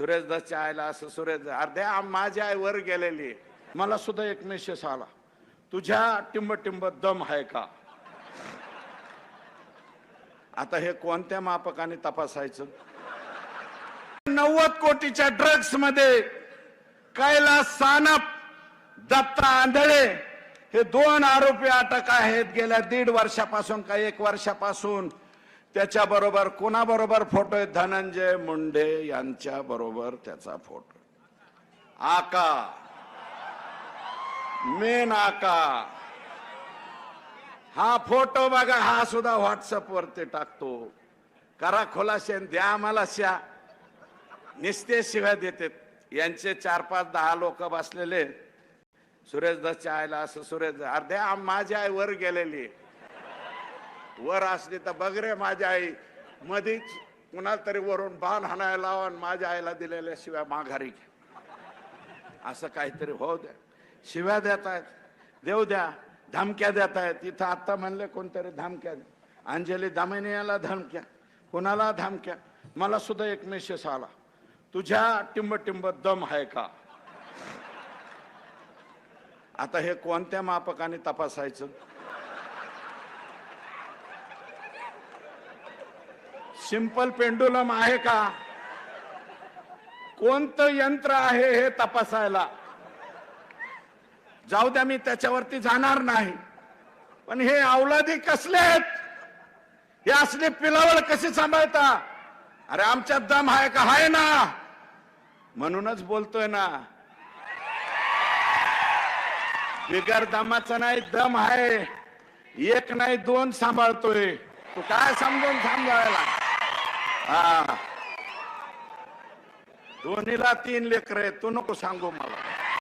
सुरेशदाच्या आईला असं सुरेश अर्ध्या माझी आई वर गेलेली. आहे. मला सुद्धा एक मेसेज आला. तुझ्या टिंब टिंब दम आहे का? आता हे कोणत्या मापकाने तपासायचं? नव्वद कोटीच्या ड्रग्समध्ये कैलास सानप दत्ता आंधळे हे दोन आरोपी अटक आहेत. गेल्या दीड वर्षापासून का एक वर्षापासून त्याच्याबरोबर कोणाबरोबर फोटो आहे धनंजय मुंडे यांच्या बरोबर त्याचा फोटो. आका. मेन आका. हा फोटो बघा हा सुद्धा व्हॉट्सअप वरती टाकतो. करा खुलासे द्या आम्हाला श्या निस्ते शिव्या देतात. यांचे चार पाच दहा लोक बसलेले सुरेश दसच्या आईला असं सुरेश अर्ध्या माझी आई वर गेलेली आहे. वर असली तर बघ रे माझी आई. मधीच कुणाला तरी वरून बाण हाणायला लावा आणि माझ्या आईला दिलेल्या शिव्या माघारी असं काहीतरी हो द्या. शिव्या देत आहेत. देऊ द्या. धमक्या देत आहेत. इथं आता म्हणले कोणतरी धमक्या द्या. अंजली दामिनी धमक्या. कुणाला धमक्या? मला सुद्धा एक मेसेज आला. तुझ्या टिंब टिंब दम आहे का? आता हे कोणत्या मापकाने तपासायचं? सिंपल पेंडुलम आहे का? कोणतं यंत्र आहे हे तपासायला? जाऊ द्या मी त्याच्यावरती जाणार नाही. पण हे अवलादी कसले आहेत? हे असले पिलावळ कशी सांभाळता? अरे आमच्यात दम आहे का? आहे ना. म्हणूनच बोलतोय ना. बिगर दमाचा नाही दम आहे. एक नाही दोन सांभाळतोय. तू काय समजून सांभाळायला हा. दोन्हीला तीन लेकर आहेत. तू नको सांगू मला.